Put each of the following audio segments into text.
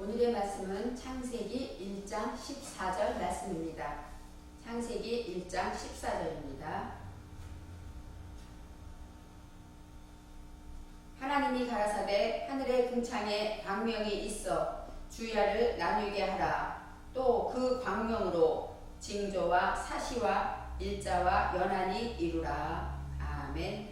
오늘의 말씀은 창세기 1장 14절 말씀입니다. 창세기 1장 14절입니다. 하나님이 가라사대 하늘의 궁창에 광명이 있어 주야를 나누게 하라. 또 그 광명으로 징조와 사시와 일자와 연한이 이루라. 아멘.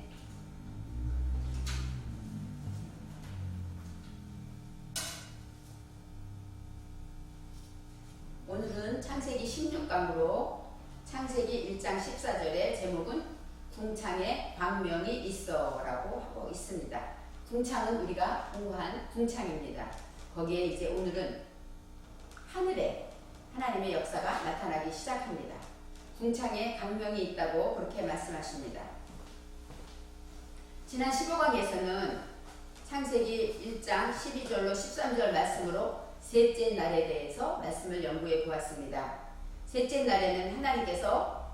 16강으로 창세기 1장 14절의 제목은 궁창에 광명이 있어 라고 하고 있습니다. 궁창은 우리가 공부한 궁창입니다. 거기에 이제 오늘은 하늘에 하나님의 역사가 나타나기 시작합니다. 궁창에 광명이 있다고 그렇게 말씀하십니다. 지난 15강에서는 창세기 1장 12절로 13절 말씀으로 셋째 날에 대해서 말씀을 연구해 보았습니다. 셋째 날에는 하나님께서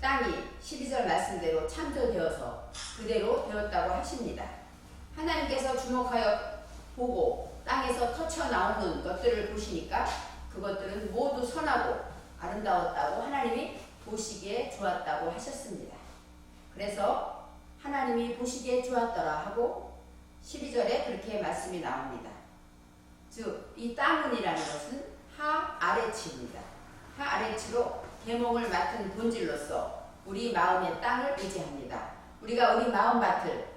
땅이 12절 말씀대로 창조되어서 그대로 되었다고 하십니다. 하나님께서 주목하여 보고 땅에서 터쳐 나오는 것들을 보시니까 그것들은 모두 선하고 아름다웠다고 하나님이 보시기에 좋았다고 하셨습니다. 그래서 하나님이 보시기에 좋았더라 하고 12절에 그렇게 말씀이 나옵니다. 즉, 이 땅은이라는 것은 하 아래치입니다. 하 아래치로 계몽을 맡은 본질로서 우리 마음의 땅을 의지합니다. 우리가 우리 마음밭을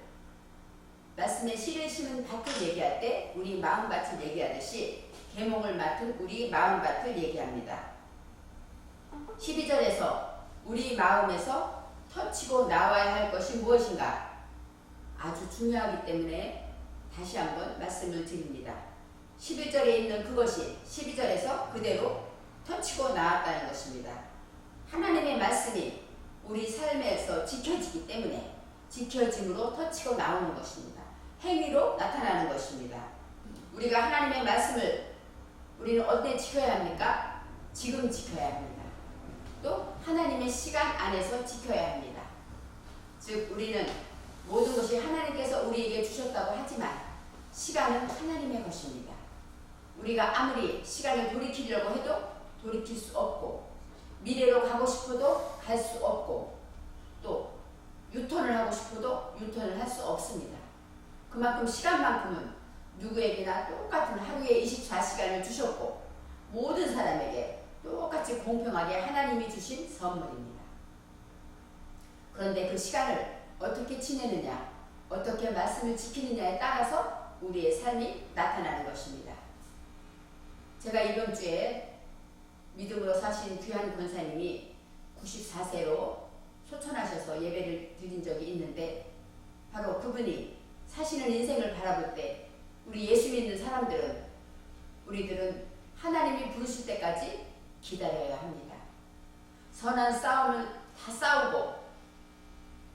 말씀에 씨를 심은 밭을 얘기할 때 우리 마음밭을 얘기하듯이 계몽을 맡은 우리 마음밭을 얘기합니다. 12절에서 우리 마음에서 터치고 나와야 할 것이 무엇인가 아주 중요하기 때문에 다시 한번 말씀을 드립니다. 11절에 있는 그것이 12절에서 그대로 터치고 나왔다는 것입니다. 하나님의 말씀이 우리 삶에서 지켜지기 때문에 지켜짐으로 터치고 나오는 것입니다. 행위로 나타나는 것입니다. 우리가 하나님의 말씀을 우리는 어때 지켜야 합니까? 지금 지켜야 합니다. 또 하나님의 시간 안에서 지켜야 합니다. 즉 우리는 모든 것이 하나님께서 우리에게 주셨다고 하지만 시간은 하나님의 것입니다. 우리가 아무리 시간을 돌이키려고 해도 돌이킬 수 없고 미래로 가고 싶어도 갈 수 없고 또 유턴을 하고 싶어도 유턴을 할 수 없습니다. 그만큼 시간만큼은 누구에게나 똑같은 하루에 24시간을 주셨고 모든 사람에게 똑같이 공평하게 하나님이 주신 선물입니다. 그런데 그 시간을 어떻게 지내느냐, 어떻게 말씀을 지키느냐에 따라서 우리의 삶이 나타나는 것입니다. 제가 이번 주에 믿음으로 사신 귀한 권사님이 94세로 소천하셔서 예배를 드린 적이 있는데 바로 그분이 사시는 인생을 바라볼 때 우리 예수 믿는 사람들은 우리들은 하나님이 부르실 때까지 기다려야 합니다. 선한 싸움을 다 싸우고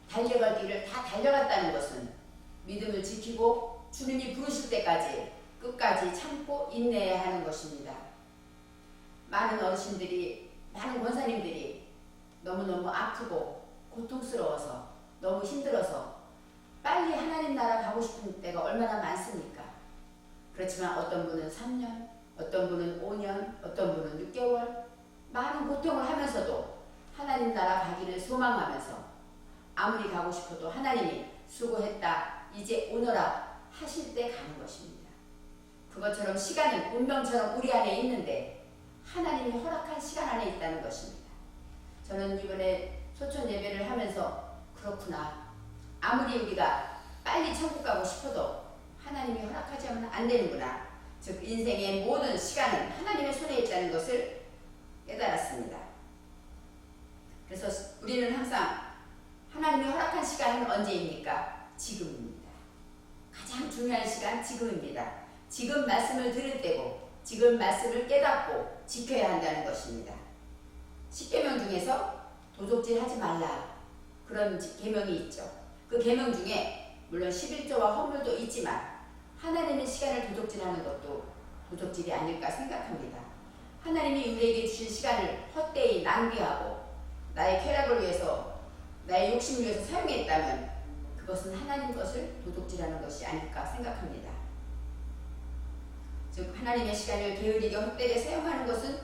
달려갈 길을 다 달려갔다는 것은 믿음을 지키고 주님이 부르실 때까지 끝까지 참고 인내해야 하는 것입니다. 많은 어르신들이, 많은 권사님들이 너무너무 아프고 고통스러워서 너무 힘들어서 빨리 하나님 나라 가고 싶은 때가 얼마나 많습니까? 그렇지만 어떤 분은 3년, 어떤 분은 5년, 어떤 분은 6개월, 많은 고통을 하면서도 하나님 나라 가기를 소망하면서 아무리 가고 싶어도 하나님이 수고했다, 이제 오너라 하실 때 가는 것입니다. 그것처럼 시간은 운명처럼 우리 안에 있는데 하나님이 허락한 시간 안에 있다는 것입니다. 저는 이번에 소천 예배를 하면서 그렇구나. 아무리 우리가 빨리 천국 가고 싶어도 하나님이 허락하지 않으면 안 되는구나. 즉 인생의 모든 시간은 하나님의 손에 있다는 것을 깨달았습니다. 그래서 우리는 항상 하나님이 허락한 시간은 언제입니까? 지금입니다. 가장 중요한 시간 지금입니다. 지금 말씀을 들을 때고 지금 말씀을 깨닫고 지켜야 한다는 것입니다. 십계명 중에서 도적질 하지 말라 그런 계명이 있죠. 그 계명 중에 물론 11조와 헌물도 있지만 하나님의 시간을 도적질하는 것도 도적질이 아닐까 생각합니다. 하나님이 우리에게 주신 시간을 헛되이 낭비하고 나의 쾌락을 위해서 나의 욕심을 위해서 사용했다면 그것은 하나님 것을 도둑질하는 것이 아닐까 생각합니다. 즉 하나님의 시간을 게으르게 헛되게 사용하는 것은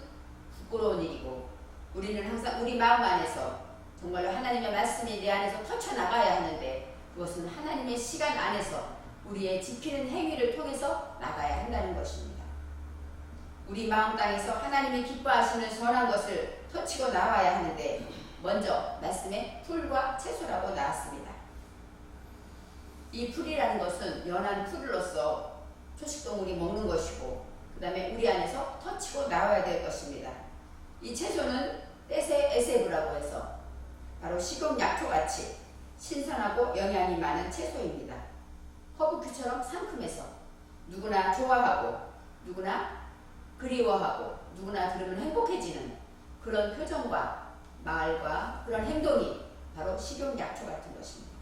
부끄러운 일이고 우리는 항상 우리 마음 안에서 정말로 하나님의 말씀이 내 안에서 터쳐나가야 하는데 그것은 하나님의 시간 안에서 우리의 지키는 행위를 통해서 나가야 한다는 것입니다. 우리 마음 땅에서 하나님이 기뻐하시는 선한 것을 터치고 나와야 하는데 먼저 말씀에 풀과 채소라고 나왔습니다. 이 풀이라는 것은 연한 풀로서 초식동물이 먹는 것이고 그 다음에 우리 안에서 터치고 나와야 될 것입니다. 이 채소는 에세, 에세브라고 해서 바로 식용약초같이 신선하고 영양이 많은 채소입니다. 허브큐처럼 상큼해서 누구나 좋아하고 누구나 그리워하고 누구나 들으면 행복해지는 그런 표정과 말과 그런 행동이 바로 식용약초 같은 것입니다.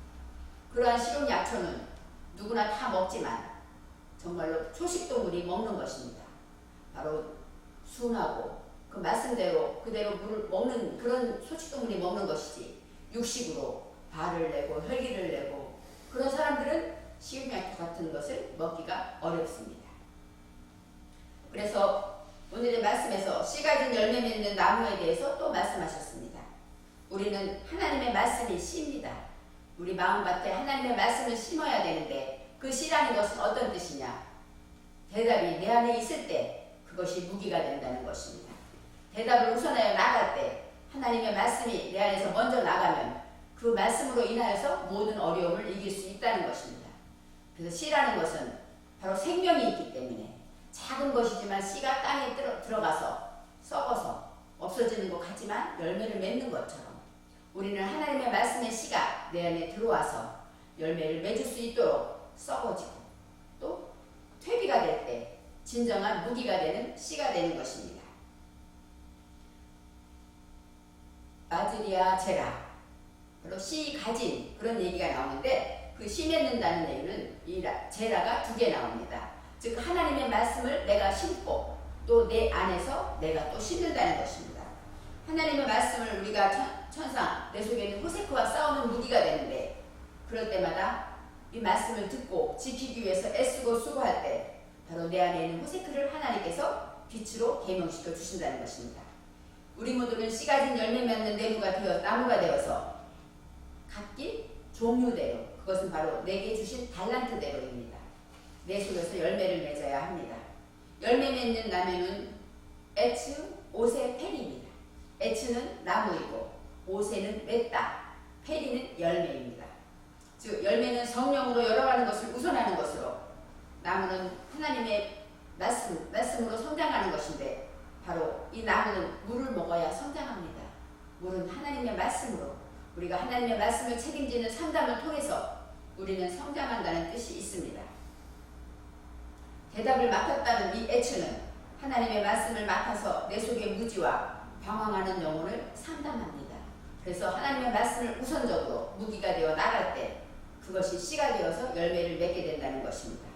그러한 식용약초는 누구나 다 먹지만 정말로 초식동물이 먹는 것입니다. 바로 순하고 그 말씀대로 그대로 물을 먹는 그런 초식동물이 먹는 것이지 육식으로 발을 내고 혈기를 내고 그런 사람들은 식용약초 같은 것을 먹기가 어렵습니다. 그래서 오늘의 말씀에서 씨 가 진 열매 맺는 나무에 대해서 또 말씀하셨습니다. 우리는 하나님의 말씀이 씨입니다. 우리 마음밭에 하나님의 말씀을 심어야 되는데 그 씨라는 것은 어떤 뜻이냐? 대답이 내 안에 있을 때 그것이 무기가 된다는 것입니다. 대답을 우선하여 나갈 때 하나님의 말씀이 내 안에서 먼저 나가면 그 말씀으로 인하여서 모든 어려움을 이길 수 있다는 것입니다. 그래서 씨라는 것은 바로 생명이 있기 때문에 작은 것이지만 씨가 땅에 들어가서 썩어서 없어지는 것 같지만 열매를 맺는 것처럼 우리는 하나님의 말씀의 씨가 내 안에 들어와서 열매를 맺을 수 있도록 썩어지고 또 퇴비가 될 때 진정한 무기가 되는 씨가 되는 것입니다. 아즈리아 제라 바로 씨 가진 그런 얘기가 나오는데 그 씨 맺는다는 얘기는 이 제라가 두 개 나옵니다. 즉 하나님의 말씀을 내가 심고 또 내 안에서 내가 또 심는다는 것입니다. 하나님의 말씀을 우리가 천상 내 속에 있는 호세크와 싸우는 무기가 되는데 그럴 때마다 이 말씀을 듣고 지키기 위해서 애쓰고 수고할 때 바로 내 안에 있는 호세크를 하나님께서 빛으로 계명시켜 주신다는 것입니다. 우리 모두는 씨 가 진 열매 맺는 나무가 되어 나무가 되어서 각기 종류대로 그것은 바로 내게 주신 달란트대로입니다. 내 속에서 열매를 맺어야 합니다. 열매 맺는 나무는 에츠, 오세, 페리입니다. 에츠는 나무이고 오세는 맺다, 페리는 열매입니다. 즉 열매는 성령으로 열어가는 것을 우선하는 것으로 나무는 하나님의 말씀, 말씀으로 성장하는 것인데 바로 이 나무는 물을 먹어야 성장합니다. 물은 하나님의 말씀으로 우리가 하나님의 말씀을 책임지는 상담을 통해서 우리는 성장한다는 뜻이 있습니다. 대답을 맡았다는 이 애처는 하나님의 말씀을 맡아서 내 속의 무지와 방황하는 영혼을 상담합니다. 그래서 하나님의 말씀을 우선적으로 무기가 되어 나갈 때 그것이 씨가 되어서 열매를 맺게 된다는 것입니다.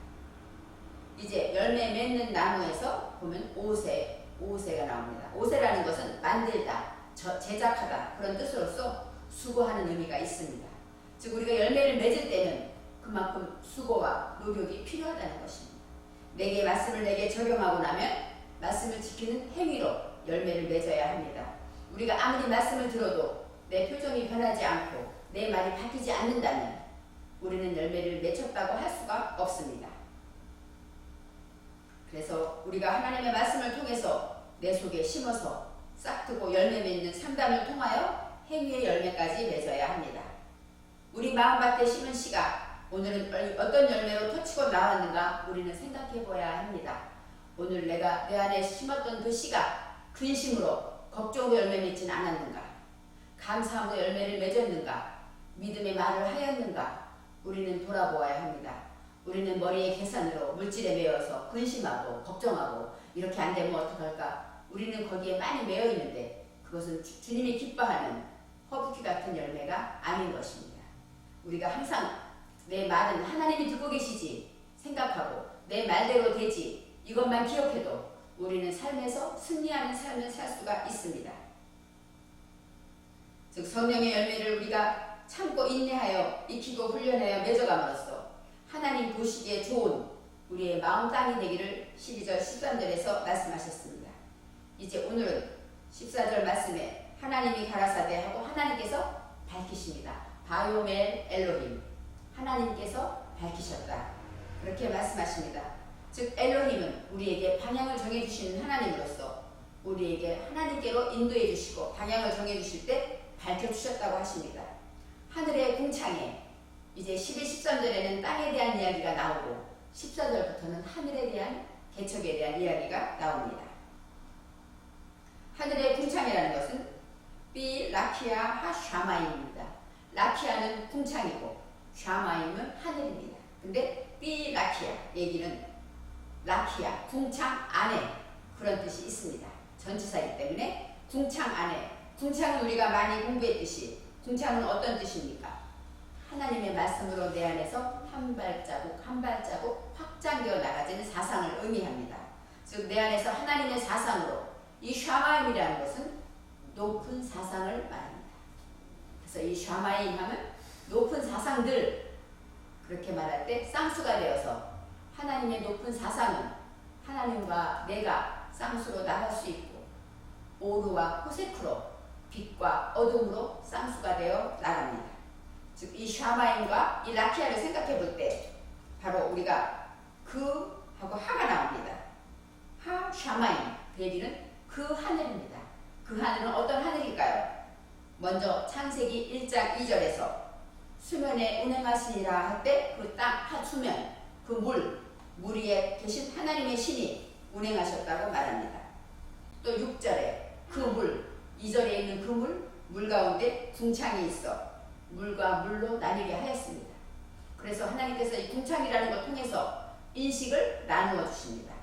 이제 열매 맺는 나무에서 보면 오세, 오세가 나옵니다. 오세라는 것은 만들다, 제작하다 그런 뜻으로서 수고하는 의미가 있습니다. 즉 우리가 열매를 맺을 때는 그만큼 수고와 노력이 필요하다는 것입니다. 내게 말씀을 내게 적용하고 나면 말씀을 지키는 행위로 열매를 맺어야 합니다. 우리가 아무리 말씀을 들어도 내 표정이 변하지 않고 내 말이 바뀌지 않는다면 우리는 열매를 맺혔다고 할 수가 없습니다. 그래서 우리가 하나님의 말씀을 통해서 내 속에 심어서 싹트고 열매 맺는 상담을 통하여 행위의 열매까지 맺어야 합니다. 우리 마음밭에 심은 씨가 오늘은 어떤 열매로 터치고 나왔는가 우리는 생각해 보아야 합니다. 오늘 내가 내 안에 심었던 그 씨가 근심으로 걱정으로 열매 맺진 않았는가? 감사함으로 열매를 맺었는가? 믿음의 말을 하였는가? 우리는 돌아보아야 합니다. 우리는 머리에 계산으로 물질에 매여서 근심하고 걱정하고 이렇게 안 되면 어떡할까? 우리는 거기에 많이 매여 있는데 그것은 주, 님이 기뻐하는 허브키 같은 열매가 아닌 것입니다. 우리가 항상 내 말은 하나님이 듣고 계시지 생각하고 내 말대로 되지 이것만 기억해도 우리는 삶에서 승리하는 삶을 살 수가 있습니다. 즉 성령의 열매를 우리가 참고 인내하여 익히고 훈련하여 맺어감으로써 하나님 보시기에 좋은 우리의 마음 땅이 되기를 12절 13절에서 말씀하셨습니다. 이제 오늘은 14절 말씀에 하나님이 가라사대 하고 하나님께서 밝히십니다. 바요멜 엘로힘 하나님께서 밝히셨다. 그렇게 말씀하십니다. 즉 엘로힘은 우리에게 방향을 정해 주시는 하나님으로서 우리에게 하나님께로 인도해 주시고 방향을 정해 주실 때 밝혀 주셨다고 하십니다. 하늘의 궁창에 이제 12, 13절에는 땅에 대한 이야기가 나오고 14절부터는 하늘에 대한 개척에 대한 이야기가 나옵니다. 하늘의 궁창이라는 것은 비 라키아 하샤마임입니다. 라키아는 궁창이고 샤마임은 하늘입니다. 근데 비 라키아 얘기는 라키아 궁창 안에 그런 뜻이 있습니다. 전치사이기 때문에 궁창 안에 궁창은 우리가 많이 공부했듯이 궁창은 어떤 뜻입니까? 하나님의 말씀으로 내 안에서 한 발자국 한 발자국 확장되어 나가지는 사상을 의미합니다. 즉 내 안에서 하나님의 사상으로 이 샤마임이라는 것은 높은 사상을 말합니다. 그래서 이 샤마임 하면 높은 사상들 그렇게 말할 때 쌍수가 되어서 하나님의 높은 사상은 하나님과 내가 쌍수로 나갈 수 있고 오르와 호세크로 빛과 어둠으로 쌍수가 되어 나갑니다. 즉 이 샤마임과 이 라키아를 생각해 볼 때 바로 우리가 그 하고 하가 나옵니다. 하 샤마임 그 얘기는 그 하늘입니다. 그 하늘은 어떤 하늘일까요? 먼저 창세기 1장 2절에서 수면에 운행하시니라 할 때 그 땅 하수면 그 물 물 위에 계신 하나님의 신이 운행하셨다고 말합니다. 또 6절에 그 물, 2절에 있는 그 물, 물 가운데 궁창이 있어 물과 물로 나뉘게 하였습니다. 그래서 하나님께서 이 궁창이라는 걸 통해서 인식을 나누어 주십니다.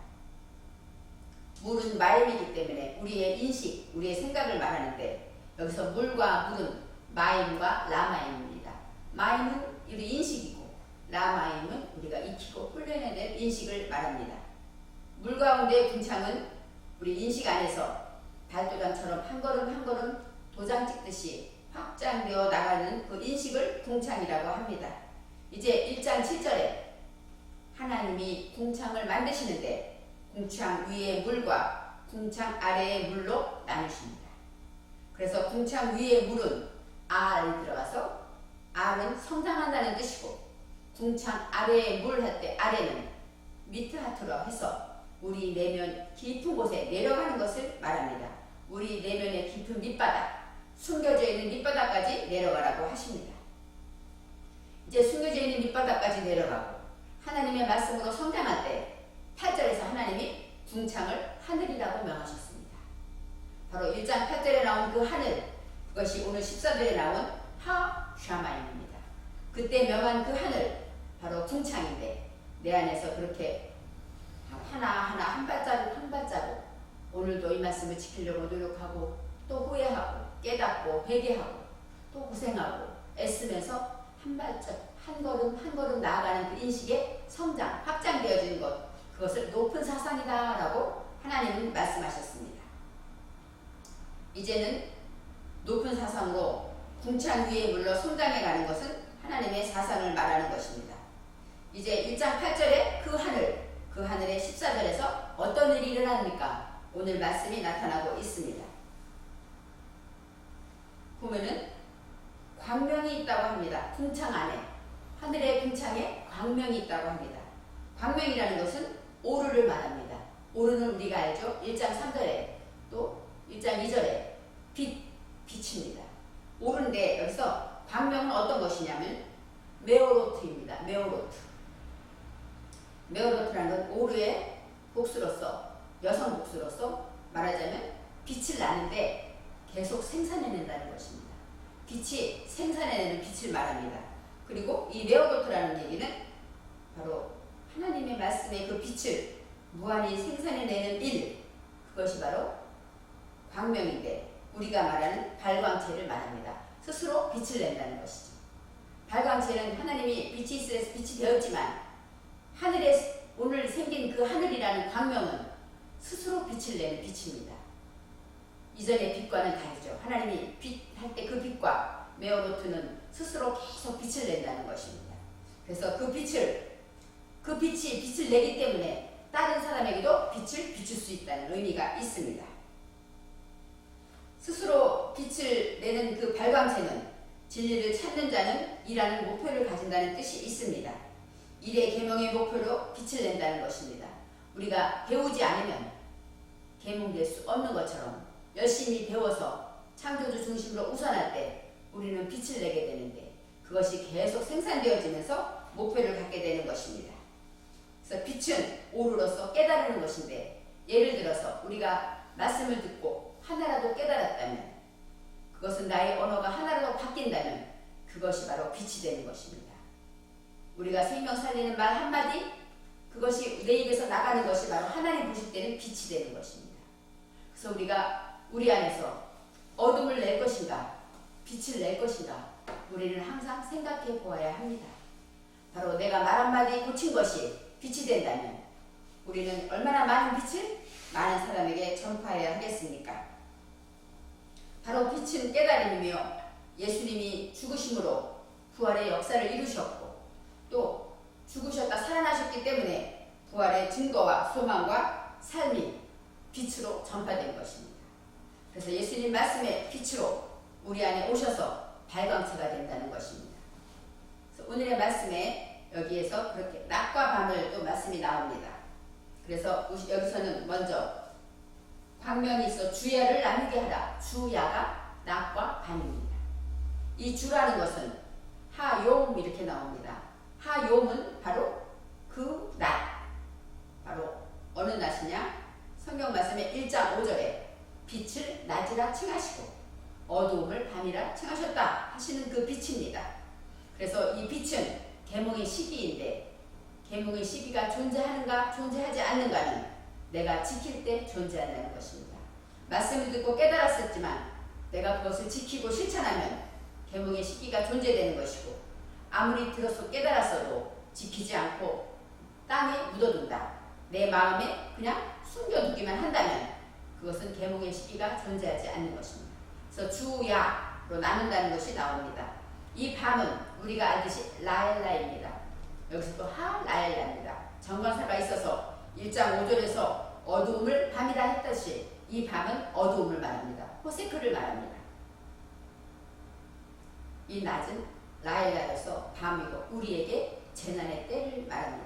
물은 마임이기 때문에 우리의 인식, 우리의 생각을 말하는데 여기서 물과 물은 마임과 라마임입니다. 마임은 우리 인식이고 라마임은 우리가 익히고 훈련해낼 인식을 말합니다. 물 가운데 궁창은 우리 인식 안에서 발도장처럼 한 걸음 한 걸음 도장 찍듯이 확장되어 나가는 그 인식을 궁창이라고 합니다. 이제 1장 7절에 하나님이 궁창을 만드시는데 궁창 위의 물과 궁창 아래의 물로 나누십니다. 그래서 궁창 위의 물은 알이 들어가서 알은 성장한다는 뜻이고 궁창 아래의 물할 때 아래는 미트 하트로 해서 우리 내면 깊은 곳에 내려가는 것을 말합니다. 우리 내면의 깊은 밑바닥, 숨겨져 있는 밑바닥까지 내려가라고 하십니다. 이제 숨겨져 있는 밑바닥까지 내려가고 하나님의 말씀으로 성장할 때 8절에서 하나님이 궁창을 하늘이라고 명하셨습니다. 바로 1장 8절에 나온 그 하늘, 그것이 오늘 14절에 나온 하샤마임입니다. 그때 명한 그 하늘, 바로 궁창인데 내 안에서 그렇게 하나하나 한 발자국 한 발자국 오늘도 이 말씀을 지키려고 노력하고 또 후회하고 깨닫고 회개하고 또 고생하고 애쓰면서 한 발짝 한 걸음 한 걸음 나아가는 그 인식의 성장 확장되어지는 것 그것을 높은 사상이다라고 하나님은 말씀하셨습니다. 이제는 높은 사상으로 궁창 위에 물러 성장해 가는 것은 하나님의 사상을 말하는 것입니다. 이제 1장 8절에 그 하늘, 그 하늘의 14절에서 어떤 일이 일어납니까? 오늘 말씀이 나타나고 있습니다. 보면은 광명이 있다고 합니다. 궁창 안에. 하늘의 궁창에 광명이 있다고 합니다. 광명이라는 것은 오르를 말합니다. 오르는 우리가 알죠? 1장 3절에 또 1장 2절에 빛, 빛입니다. 오른데 여기서 광명은 어떤 것이냐면 메오로트입니다. 메오로트. 메오로트라는 건 오르의 복수로서 여성 복수로서 말하자면 빛을 나는데 계속 생산해낸다는 것입니다. 빛이 생산해내는 빛을 말합니다. 그리고 이 메오로트라는 얘기는 바로 하나님의 말씀의 그 빛을 무한히 생산해내는 일 그것이 바로 광명인데 우리가 말하는 발광체를 말합니다. 스스로 빛을 낸다는 것이죠. 발광체는 하나님이 빛이 있으래서 빛이 되었지만 하늘에 오늘 생긴 그 하늘이라는 광명은 스스로 빛을 내는 빛입니다. 이전의 빛과는 다르죠. 하나님이 빛 할 때 그 빛과 메어로트는 스스로 계속 빛을 낸다는 것입니다. 그래서 그 빛을 그 빛이 빛을 내기 때문에 다른 사람에게도 빛을 비출 수 있다는 의미가 있습니다. 스스로 빛을 내는 그 발광체는 진리를 찾는 자는 일하는 목표를 가진다는 뜻이 있습니다. 일의 계명의 목표로 빛을 낸다는 것입니다. 우리가 배우지 않으면 계몽될 수 없는 것처럼 열심히 배워서 창조주 중심으로 우선할 때 우리는 빛을 내게 되는데 그것이 계속 생산되어지면서 목표를 갖게 되는 것입니다. 그래서 빛은 오르로서 깨달는 것인데 예를 들어서 우리가 말씀을 듣고 하나라도 깨달았다면 그것은 나의 언어가 하나라도 바뀐다면 그것이 바로 빛이 되는 것입니다. 우리가 생명 살리는 말 한마디 그것이 내 입에서 나가는 것이 바로 하나님 보실 때는 빛이 되는 것입니다. 그래서 우리가 우리 안에서 어둠을 낼 것인가 빛을 낼 것인가 우리는 항상 생각해 보아야 합니다. 바로 내가 말 한마디 고친 것이 빛이 된다면 우리는 얼마나 많은 빛을 많은 사람에게 전파해야 하겠습니까? 바로 빛은 깨달음이며 예수님이 죽으심으로 부활의 역사를 이루셨고 또 죽으셨다 살아나셨기 때문에 부활의 증거와 소망과 삶이 빛으로 전파된 것입니다. 그래서 예수님 말씀의 빛으로 우리 안에 오셔서 발광체가 된다는 것입니다. 오늘의 말씀에 여기에서 그렇게 낮과 밤을 또 말씀이 나옵니다. 그래서 여기서는 먼저 광명이 있어 주야를 나누게 하라. 주야가 낮과 밤입니다. 이 주라는 것은 하용 이렇게 나옵니다. 하용은 바로 그 낮. 바로 어느 낮이냐? 성경 말씀에 1장 5절에 빛을 낮이라 칭하시고 어두움을 밤이라 칭하셨다 하시는 그 빛입니다. 그래서 이 빛은 계몽의 시기인데 계몽의 시기가 존재하는가 존재하지 않는가는 내가 지킬 때 존재한다는 것입니다. 말씀을 듣고 깨달았었지만 내가 그것을 지키고 실천하면 계몽의 시기가 존재되는 것이고 아무리 들어서 깨달았어도 지키지 않고 땅에 묻어둔다. 내 마음에 그냥 숨겨두기만 한다면 그것은 계몽의 시기가 존재하지 않는 것입니다. 그래서 주야로 나눈다는 것이 나옵니다. 이 밤은 우리가 알듯이 라엘라입니다. 여기서 또 하라엘라입니다. 정관사가 있어서 1장 5절에서 어두움을 밤이라 했듯이 이 밤은 어두움을 말합니다. 호세크를 말합니다. 이 낮은 라엘라여서 밤이고 우리에게 재난의 때를 말합니다.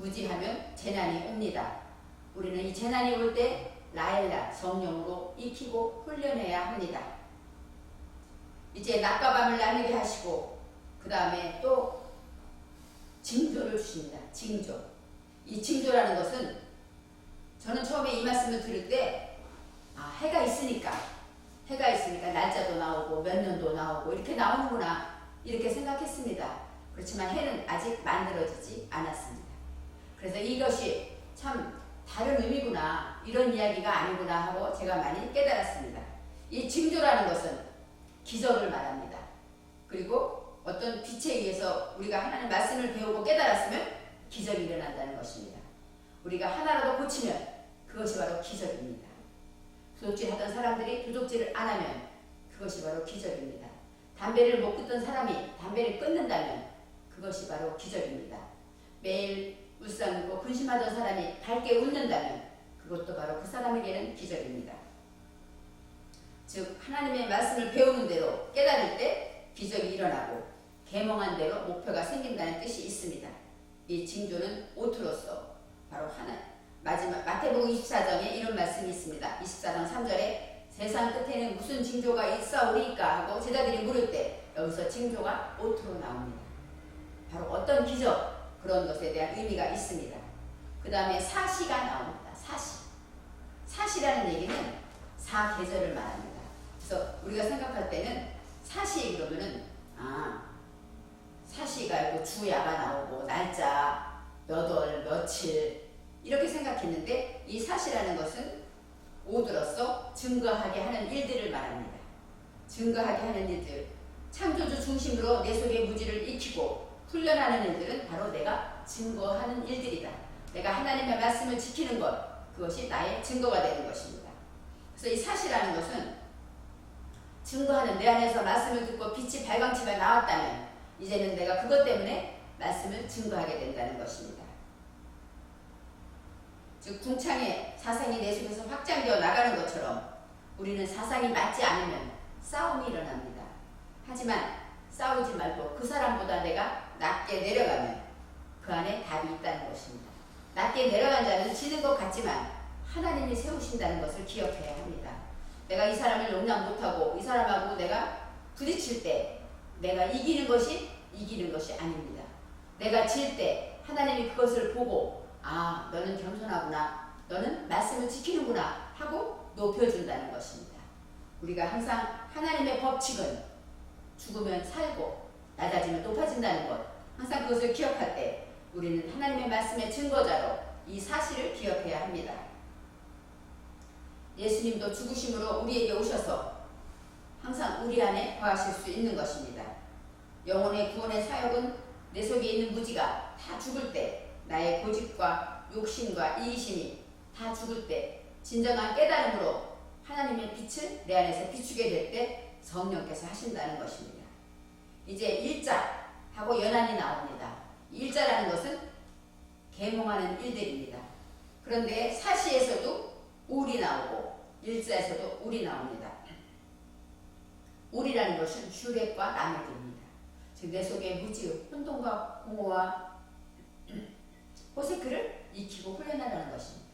무지하면 재난이 옵니다. 우리는 이 재난이 올 때 라엘라 성령으로 익히고 훈련해야 합니다. 이제 낮과 밤을 나누게 하시고 그 다음에 또 징조를 주십니다. 징조. 이 징조라는 것은 저는 처음에 이 말씀을 들을 때 아, 해가 있으니까 해가 있으니까 날짜도 나오고 몇 년도 나오고 이렇게 나오는구나 이렇게 생각했습니다. 그렇지만 해는 아직 만들어지지 않았습니다. 그래서 이것이 참 다른 의미구나 이런 이야기가 아니구나 하고 제가 많이 깨달았습니다. 이 징조라는 것은 기적을 말합니다. 그리고 어떤 빛에 의해서 우리가 하나님 말씀을 배우고 깨달았으면 기적이 일어난다는 것입니다. 우리가 하나라도 고치면 그것이 바로 기적입니다. 도둑질 하던 사람들이 도둑질을 안 하면 그것이 바로 기적입니다. 담배를 못 끊던 사람이 담배를 끊는다면 그것이 바로 기적입니다. 매일 울상이고 근심하던 사람이 밝게 웃는다면 그것도 바로 그 사람에게는 기적입니다. 즉 하나님의 말씀을 배우는 대로 깨달을 때 기적이 일어나고 계몽한 대로 목표가 생긴다는 뜻이 있습니다. 이 징조는 오트로서 바로 하나 마지막 마태복음 24장에 이런 말씀이 있습니다. 24장 3절에 세상 끝에는 무슨 징조가 있사오리까 하고 제자들이 물을 때 여기서 징조가 오트로 나옵니다. 바로 어떤 기적 그런 것에 대한 의미가 있습니다. 그 다음에 사시가 나옵니다. 사시. 사시라는 얘기는 사계절을 말합니다. 그래서 우리가 생각할 때는 사시 그러면은 아 사시가 있고 주야가 나오고 날짜 몇월 며칠 이렇게 생각했는데 이 사시라는 것은 오들어서 증거하게 하는 일들을 말합니다. 증거하게 하는 일들 창조주 중심으로 내 속의 무지를 익히고 훈련하는 일들은 바로 내가 증거하는 일들이다. 내가 하나님의 말씀을 지키는 것, 그것이 나의 증거가 되는 것입니다. 그래서 이 사실이라는 것은 증거하는 내 안에서 말씀을 듣고 빛이 발광체가 나왔다면 이제는 내가 그것 때문에 말씀을 증거하게 된다는 것입니다. 즉 궁창의 사상이 내 속에서 확장되어 나가는 것처럼 우리는 사상이 맞지 않으면 싸움이 일어납니다. 하지만 싸우지 말고 그 사람보다 내가 낮게 내려가면 그 안에 답이 있다는 것입니다. 낮게 내려간 자는 지는 것 같지만 하나님이 세우신다는 것을 기억해야 합니다. 내가 이 사람을 용납 못하고 이 사람하고 내가 부딪힐 때 내가 이기는 것이 이기는 것이 아닙니다. 내가 질 때 하나님이 그것을 보고 아 너는 겸손하구나 너는 말씀을 지키는구나 하고 높여준다는 것입니다. 우리가 항상 하나님의 법칙은 죽으면 살고 낮아지면 높아진다는 것 항상 그것을 기억할 때 우리는 하나님의 말씀의 증거자로 이 사실을 기억해야 합니다. 예수님도 죽으심으로 우리에게 오셔서 항상 우리 안에 거하실 수 있는 것입니다. 영혼의 구원의 사역은 내 속에 있는 무지가 다 죽을 때 나의 고집과 욕심과 이기심이 다 죽을 때 진정한 깨달음으로 하나님의 빛을 내 안에서 비추게 될 때 성령께서 하신다는 것입니다. 이제 일자 하고 연한이 나옵니다. 일자라는 것은 계몽하는 일들입니다. 그런데 사시에서도 울이 나오고 일자에서도 울이 나옵니다. 울이라는 것은 슈렉과 라멕입니다. 즉 내 속에 무지, 혼돈과 공허와 호세크를 익히고 훈련하라는 것입니다.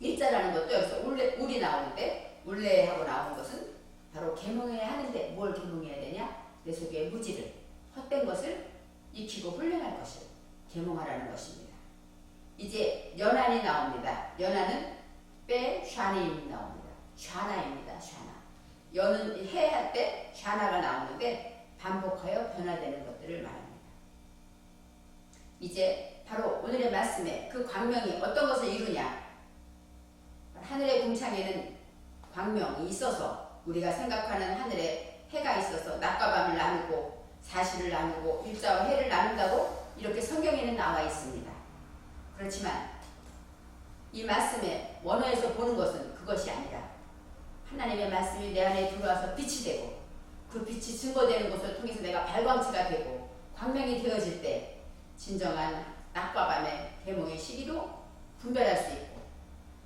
일자라는 것도 여기서 울레, 울이 나오는데 울레하고 나오는 것은 바로 계몽해야 하는데 뭘 계몽해야 되냐? 내 속에 무지를 헛된 것을 익히고 훈련할 것을 계몽하라는 것입니다. 이제 연한이 나옵니다. 연한은 빼 샤네임이 나옵니다. 샤나입니다. 샤나. 연은 해할 때 샤나가 나오는데 반복하여 변화되는 것들을 말합니다. 이제 바로 오늘의 말씀에 그 광명이 어떤 것을 이루냐? 하늘의 궁창에는 광명이 있어서 우리가 생각하는 하늘에 해가 있어서 낮과 밤을 나누고 사실을 나누고 일자와 해를 나눈다고 이렇게 성경에는 나와 있습니다. 그렇지만 이 말씀의 원어에서 보는 것은 그것이 아니라 하나님의 말씀이 내 안에 들어와서 빛이 되고 그 빛이 증거되는 것을 통해서 내가 발광체가 되고 광명이 되어질 때 진정한 낮과 밤의 계몽의 시기도 분별할 수 있고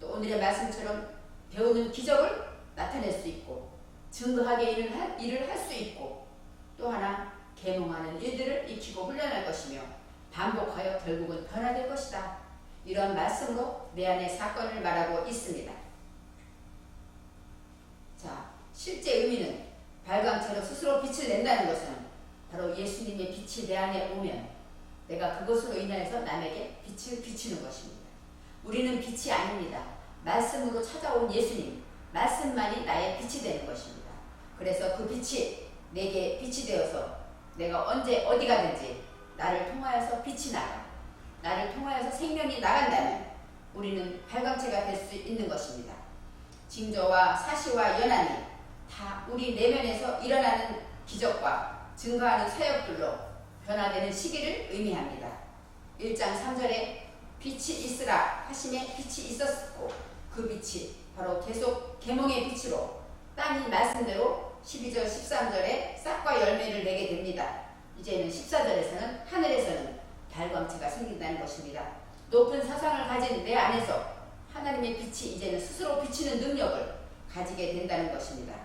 또 오늘의 말씀처럼 배우는 기적을 나타낼 수 있고 증거하게 일을 할 수 있고 또 하나 계몽하는 일들을 익히고 훈련할 것이며 반복하여 결국은 변화될 것이다. 이런 말씀으로 내 안의 사건을 말하고 있습니다. 자, 실제 의미는 발광체로 스스로 빛을 낸다는 것은 바로 예수님의 빛이 내 안에 오면 내가 그것으로 인하여서 남에게 빛을 비추는 것입니다. 우리는 빛이 아닙니다. 말씀으로 찾아온 예수님, 말씀만이 나의 빛이 되는 것입니다. 그래서 그 빛이 내게 빛이 되어서 내가 언제 어디 가든지 나를 통하여서 빛이 나가 나를 통하여서 생명이 나간다면 우리는 발광체가 될 수 있는 것입니다. 징조와 사시와 연한이 다 우리 내면에서 일어나는 기적과 증거하는 사역들로 변화되는 시기를 의미합니다. 1장 3절에 빛이 있으라 하심에 빛이 있었고 그 빛이 바로 계속 계몽의 빛으로 땅이 말씀대로 12절 13절에 싹과 열매를 내게 됩니다. 이제는 14절에서는 하늘에서는 발광체가 생긴다는 것입니다. 높은 사상을 가진 내 안에서 하나님의 빛이 이제는 스스로 비치는 능력을 가지게 된다는 것입니다.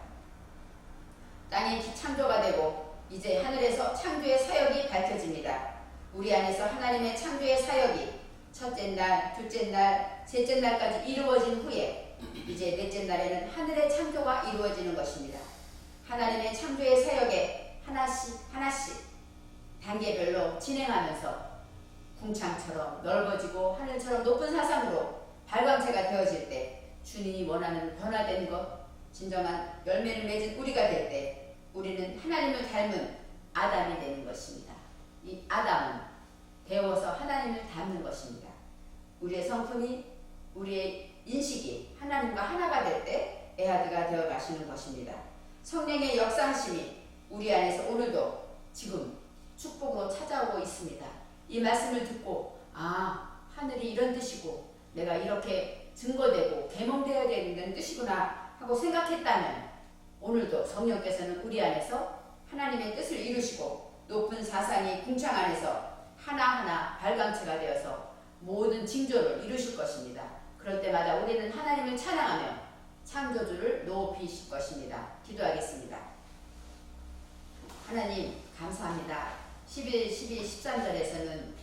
땅이 창조가 되고 이제 하늘에서 창조의 사역이 밝혀집니다. 우리 안에서 하나님의 창조의 사역이 첫째 날, 둘째 날, 셋째 날까지 이루어진 후에 이제 넷째 날에는 하늘의 창조가 이루어지는 것입니다. 하나님의 창조의 사역에 하나씩 하나씩 단계별로 진행하면서 궁창처럼 넓어지고 하늘처럼 높은 사상으로 발광체가 되어질 때 주님이 원하는 변화된 것, 진정한 열매를 맺은 우리가 될 때 우리는 하나님을 닮은 아담이 되는 것입니다. 이 아담은 배워서 하나님을 닮는 것입니다. 우리의 성품이 우리의 인식이 하나님과 하나가 될 때 에하드가 되어 가시는 것입니다. 성령의 역사하심이 우리 안에서 오늘도 지금 축복으로 찾아오고 있습니다. 이 말씀을 듣고 아 하늘이 이런 뜻이고 내가 이렇게 증거되고 개몽되어야 되는 뜻이구나 하고 생각했다면 오늘도 성령께서는 우리 안에서 하나님의 뜻을 이루시고 높은 사상이 궁창 안에서 하나하나 발광체가 되어서 모든 징조를 이루실 것입니다. 그럴 때마다 우리는 하나님을 찬양하며 창조주를 높이실 것입니다. 기도하겠습니다. 하나님 감사합니다. 11, 12, 13절에서는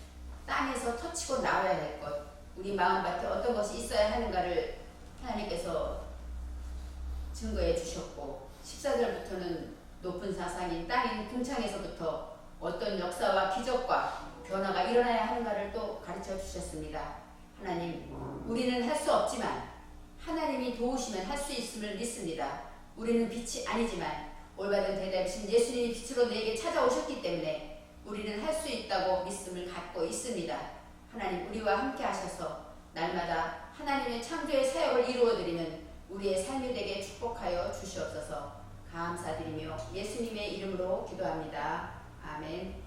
땅에서 터치고 나와야 할 것, 우리 마음밭에 어떤 것이 있어야 하는가를 하나님께서 증거해 주셨고 14절부터는 높은 사상인 땅인 궁창에서부터 어떤 역사와 기적과 변화가 일어나야 하는가를 또 가르쳐 주셨습니다. 하나님, 우리는 할 수 없지만 하나님이 도우시면 할 수 있음을 믿습니다. 우리는 빛이 아니지만 올바른 대답이신 예수님이 빛으로 내게 찾아오셨기 때문에 우리는 할 수 있다고 믿음을 갖고 있습니다. 하나님, 우리와 함께 하셔서 날마다 하나님의 창조의 사역을 이루어드리는 우리의 삶이 되게 축복하여 주시옵소서 감사드리며 예수님의 이름으로 기도합니다. 아멘.